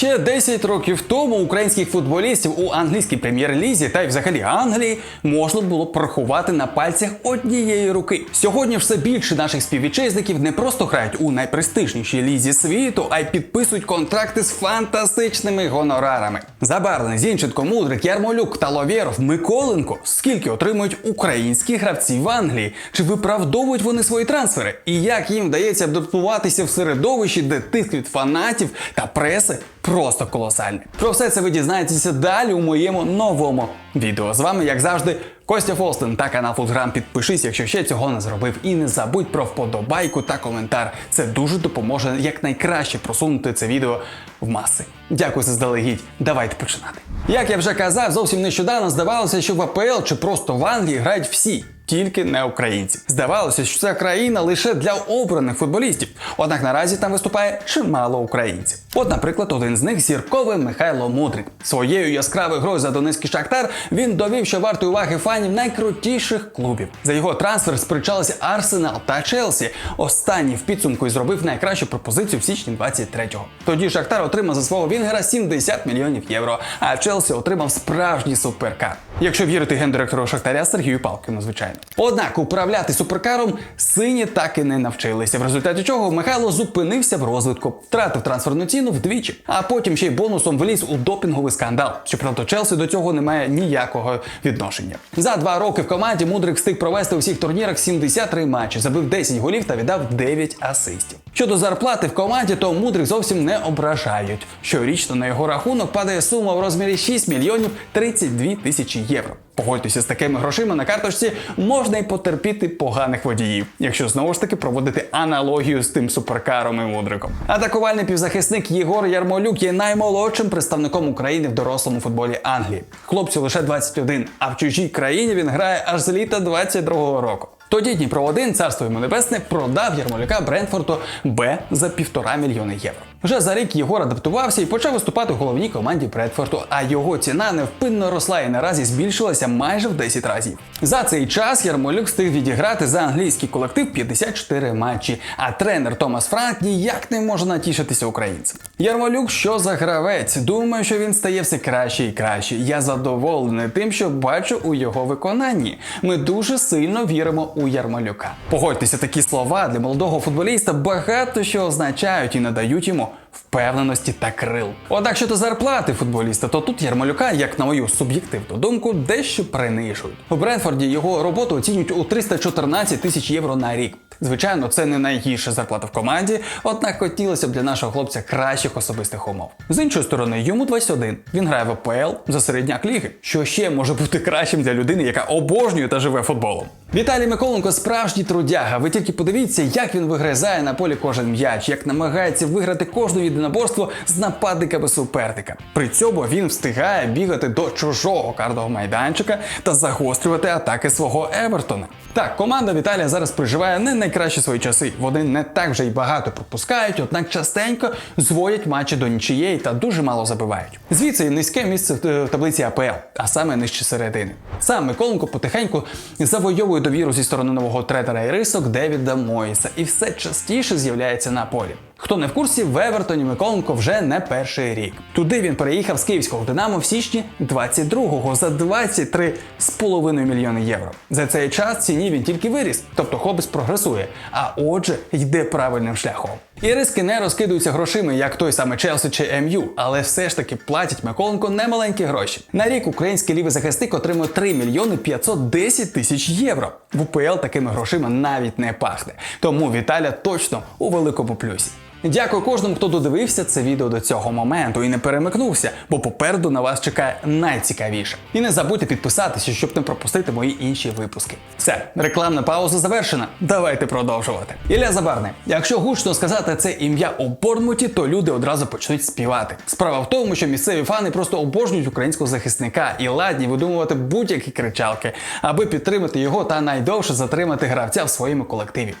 Ще 10 років тому українських футболістів у англійській прем'єр-лізі та й взагалі Англії можна було порахувати на пальцях однієї руки. Сьогодні все більше наших співвітчизників не просто грають у найпрестижнішій лізі світу, а й підписують контракти з фантастичними гонорарами. Забарний, Зінченко, Мудрик, Ярмолюк, Таловєров, Миколенко. Скільки отримують українські гравці в Англії? Чи виправдовують вони свої трансфери? І як їм вдається адаптуватися в середовищі, де від фанатів та преси просто колосальний? Про все це ви дізнаєтеся далі у моєму новому відео. З вами, як завжди, Костя Фолстен та канал Футграм. Підпишись, якщо ще цього не зробив. І не забудь про вподобайку та коментар. Це дуже допоможе якнайкраще просунути це відео в маси. Дякую заздалегідь. Давайте починати. Як я вже казав, зовсім нещодавно здавалося, що в АПЛ чи просто в Англії грають всі. Тільки не українці. Здавалося, що ця країна лише для обраних футболістів. Однак наразі там виступає чимало українців. От, наприклад, один з них зірковий Михайло Мудрик. Своєю яскравою грою за Донецький Шахтар він довів, що вартий уваги фанів найкрутіших клубів. За його трансфер сперечалися Арсенал та Челсі. Останній в підсумку і зробив найкращу пропозицію в січні 23-го. Тоді Шахтар отримав за свого Вінгера 70 мільйонів євро, а Челсі отримав справжній суперкар. Якщо вірити гендиректору Шахтаря Сергію Палкину, звичайно. Однак управляти суперкаром сині так і не навчилися, в результаті чого Михайло зупинився в розвитку, втратив трансферну ціну вдвічі, а потім ще й бонусом вліз у допінговий скандал. Щоправда, Челсі до цього не має ніякого відношення. За два роки в команді Мудрик встиг провести у всіх турнірах 73 матчі, забив 10 голів та віддав 9 асистів. Щодо зарплати в команді, то Мудрик зовсім не ображають. Щорічно на його рахунок падає сума в розмірі 6 мільйонів 32 тисячі євро. Погодьтеся, з такими грошима на карточці можна й потерпіти поганих водіїв, якщо знову ж таки проводити аналогію з тим суперкаром і мудриком. Атакувальний півзахисник Єгор Ярмолюк є наймолодшим представником України в дорослому футболі Англії. Хлопцю лише 21, а в чужій країні він грає аж з літа 22-го року. Тоді Дніпро 1 царство йому небесне продав Ярмолюка Брентфорду Б за півтора мільйони євро. Вже за рік Єгор адаптувався і почав виступати в головній команді Бредфорду, а його ціна невпинно росла і наразі збільшилася майже в 10 разів. За цей час Ярмолюк встиг відіграти за англійський колектив 54 матчі, а тренер Томас Франк ніяк не може натішитися українцям. Ярмолюк, що за гравець? Думаю, що він стає все краще і краще. Я задоволений тим, що бачу у його виконанні. Ми дуже сильно віримо у Ярмолюка. Погодьтеся, такі слова для молодого футболіста багато що означають і надають йому впевненості та крил. Однак щодо зарплати футболіста, то тут Ярмолюка, як на мою суб'єктивну думку, дещо принижують. У Бренфорді його роботу оцінюють у 314 тисяч євро на рік. Звичайно, це не найгірша зарплата в команді, однак хотілося б для нашого хлопця кращих особистих умов. З іншої сторони, йому 21. Він грає в АПЛ за середняк ліги, що ще може бути кращим для людини, яка обожнює та живе футболом. Віталій Миколенко справжній трудяга. Ви тільки подивіться, як він вигризає на полі кожен м'яч, як намагається виграти кожне єдиноборство з нападниками суперника. При цьому він встигає бігати до чужого картового майданчика та загострювати атаки свого Евертона. Так, команда Віталія зараз проживає не найкращі свої часи. Вони не так вже й багато пропускають, однак частенько зводять матчі до нічиєї та дуже мало забивають. Звідси і низьке місце в таблиці АПЛ, а саме нижче середини. Сам Миколенко потихеньку завойовує довіру зі сторони нового третера і рисок Девіда Моїса і все частіше з'являється на полі. Хто не в курсі, в Евертоні Миколенко вже не перший рік. Туди він переїхав з київського Динамо в січні 22-го за 23,5 мільйони євро. За цей час ціні він тільки виріс, тобто хлопець прогресує, а отже, йде правильним шляхом. І риски не розкидуються грошима, як той самий Челсі чи МЮ, але все ж таки платять Миколенко немаленькі гроші. На рік український лівий захисник отримує 3 мільйони 510 тисяч євро. В УПЛ такими грошима навіть не пахне. Тому Віталя точно у великому плюсі. Дякую кожному, хто додивився це відео до цього моменту і не перемикнувся, бо попереду на вас чекає найцікавіше. І не забудьте підписатися, щоб не пропустити мої інші випуски. Все, рекламна пауза завершена. Давайте продовжувати. Ілля Забарний. Якщо гучно сказати це ім'я у Бормуті, то люди одразу почнуть співати. Справа в тому, що місцеві фани просто обожнюють українського захисника і ладні видумувати будь-які кричалки, аби підтримати його та найдовше затримати гравця в своєму колективі.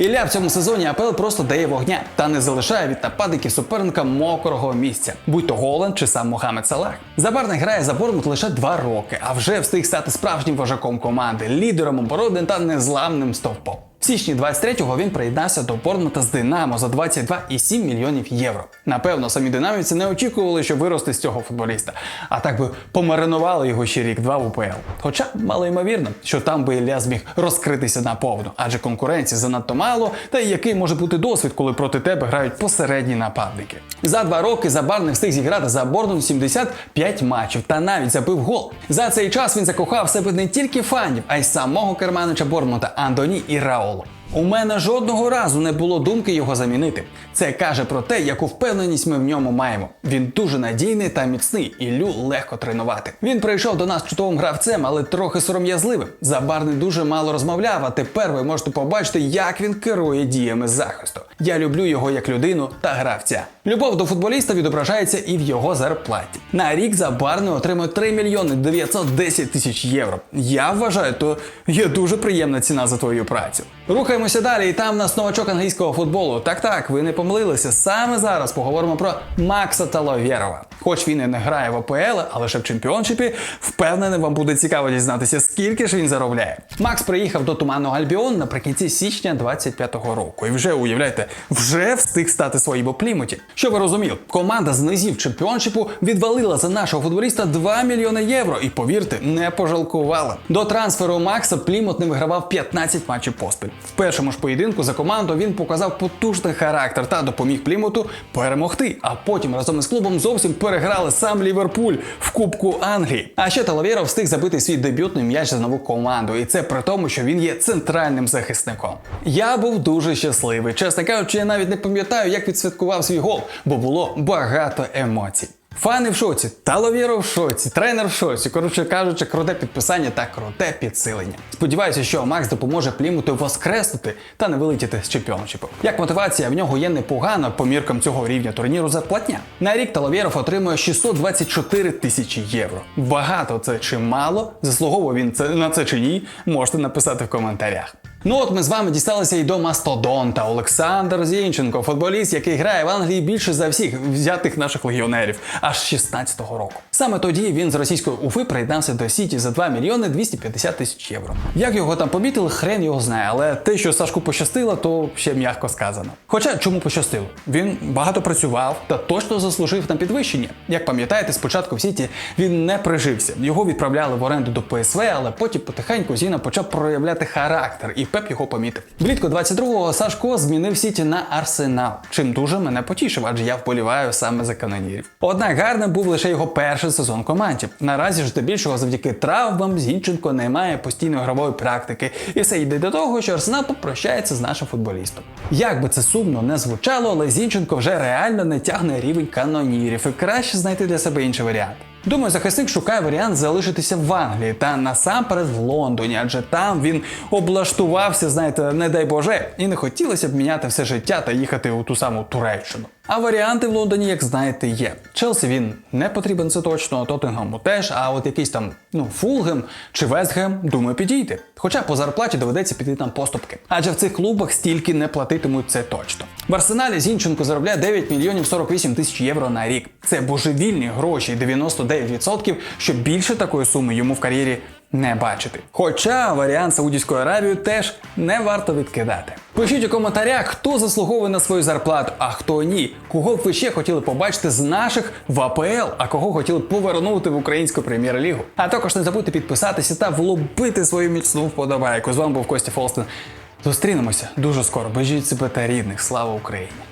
Ілля в цьому сезоні АПЛ просто дає вогня та не залишає від нападників суперника мокрого місця, будь то Голланд чи сам Мохамед Салах. Забарний грає за Бормут лише два роки, а вже встиг стати справжнім вожаком команди, лідером оборони та незламним стовпом. В січні 23-го він приєднався до Борнмута з Динамо за 22,7 мільйонів євро. Напевно, самі динамівці не очікували, що виросте з цього футболіста. А так би помаринували його ще рік-два в УПЛ. Хоча мало ймовірно, що там би Ілля зміг розкритися наповну, адже конкуренції занадто мало, та й який може бути досвід, коли проти тебе грають посередні нападники. За два роки Забарний встиг зіграти за Борнмут 75 матчів та навіть забив гол. За цей час він закохав себе не тільки фанів, а й самого керманича Борнмута Андоні і Раоло. У мене жодного разу не було думки його замінити. Це каже про те, яку впевненість ми в ньому маємо. Він дуже надійний та міцний, і Лю легко тренувати. Він прийшов до нас чудовим гравцем, але трохи сором'язливим. Забарний дуже мало розмовляв, а тепер ви можете побачити, як він керує діями захисту. Я люблю його як людину та гравця. Любов до футболіста відображається і в його зарплаті. На рік Забарний отримує 3 мільйони 910 тисяч євро. Я вважаю, то є дуже приємна ціна за твою працю. Рухаємося далі, і там в нас новачок англійського футболу. Так, так, ви не помилилися. Саме зараз поговоримо про Макса Таловєрова. Хоч він і не грає в АПЛ, а лише в чемпіоншипі, впевнений, вам буде цікаво дізнатися, скільки ж він заробляє. Макс приїхав до туманного Альбіон наприкінці січня 25-го року. І вже уявляєте, вже встиг стати своїм у Плімуті. Що ви розуміли, команда з низів чемпіоншипу відвалила за нашого футболіста 2 мільйони євро. І повірте, не пожалкувала. До трансферу Макса Плімут не вигравав 15 матчів поспіль. В першому ж поєдинку за команду він показав потужний характер та допоміг Плімуту перемогти. А потім разом із клубом зовсім переграли сам Ліверпуль в Кубку Англії. А ще Талавєров встиг забити свій дебютний м'яч за нову команду, і це при тому, що він є центральним захисником. Я був дуже щасливий. Чесно кажучи, я навіть не пам'ятаю, як відсвяткував свій гол, бо було багато емоцій. Фани в шоці, Таловєро в шоці, тренер в шоці. Коротше кажучи, круте підписання та круте підсилення. Сподіваюся, що Макс допоможе Плімуту воскреснути та не вилетіти з чемпіоншипу. Як мотивація в нього є непогана по міркам цього рівня турніру зарплатня. На рік Таловєров отримує 624 тисячі євро. Багато це чи мало? Заслуговує він це на це чи ні? Можете написати в коментарях. Ну от ми з вами дісталися і до мастодонта Олександр Зінченко, футболіст, який грає в Англії більше за всіх взятих наших легіонерів, аж 16-го року. Саме тоді він з російської Уфи приєднався до Сіті за 2 мільйони 250 тисяч євро. Як його там помітили, хрен його знає, але те, що Сашку пощастило, то ще м'яко сказано. Хоча чому пощастило? Він багато працював та точно заслужив на підвищення. Як пам'ятаєте, спочатку в Сіті він не прижився. Його відправляли в оренду до ПСВ, але потім потихеньку Зіна почав проявляти характер, і Пеп його помітив. Влітку 22-го Сашко змінив Сіті на Арсенал, чим дуже мене потішив, адже я вболіваю саме за канонірів. Однак гарним був лише його перший сезон команді. Наразі ж здебільшого завдяки травмам Зінченко не має постійної грової практики, і все йде до того, що Арсенал попрощається з нашим футболістом. Як би це сумно не звучало, але Зінченко вже реально не тягне рівень канонірів, і краще знайти для себе інший варіант. Думаю, захисник шукає варіант залишитися в Англії та насамперед в Лондоні, адже там він облаштувався, знаєте, не дай Боже, і не хотілося б міняти все життя та їхати у ту саму Туреччину. А варіанти в Лондоні, як знаєте, є. Челсі він не потрібен, це точно, Тоттенгему теж, а от якийсь там ну Фулгем чи Вестгем, думаю, підійти. Хоча по зарплаті доведеться піти там поступки. Адже в цих клубах стільки не платитимуть це точно. В арсеналі Зінченко заробляє 9 мільйонів 48 тисяч євро на рік. Це божевільні гроші, 99%, що більше такої суми йому в кар'єрі не бачити. Хоча варіант Саудівської Аравії теж не варто відкидати. Пишіть у коментарях, хто заслуговує на свою зарплату, а хто ні. Кого б ви ще хотіли побачити з наших в АПЛ, а кого хотіли повернути в українську прем'єр-лігу. А також не забудьте підписатися та влупити свою міцну вподобайку. З вами був Костя Фолстен. Зустрінемося дуже скоро. Бережіть себе та рідних. Слава Україні!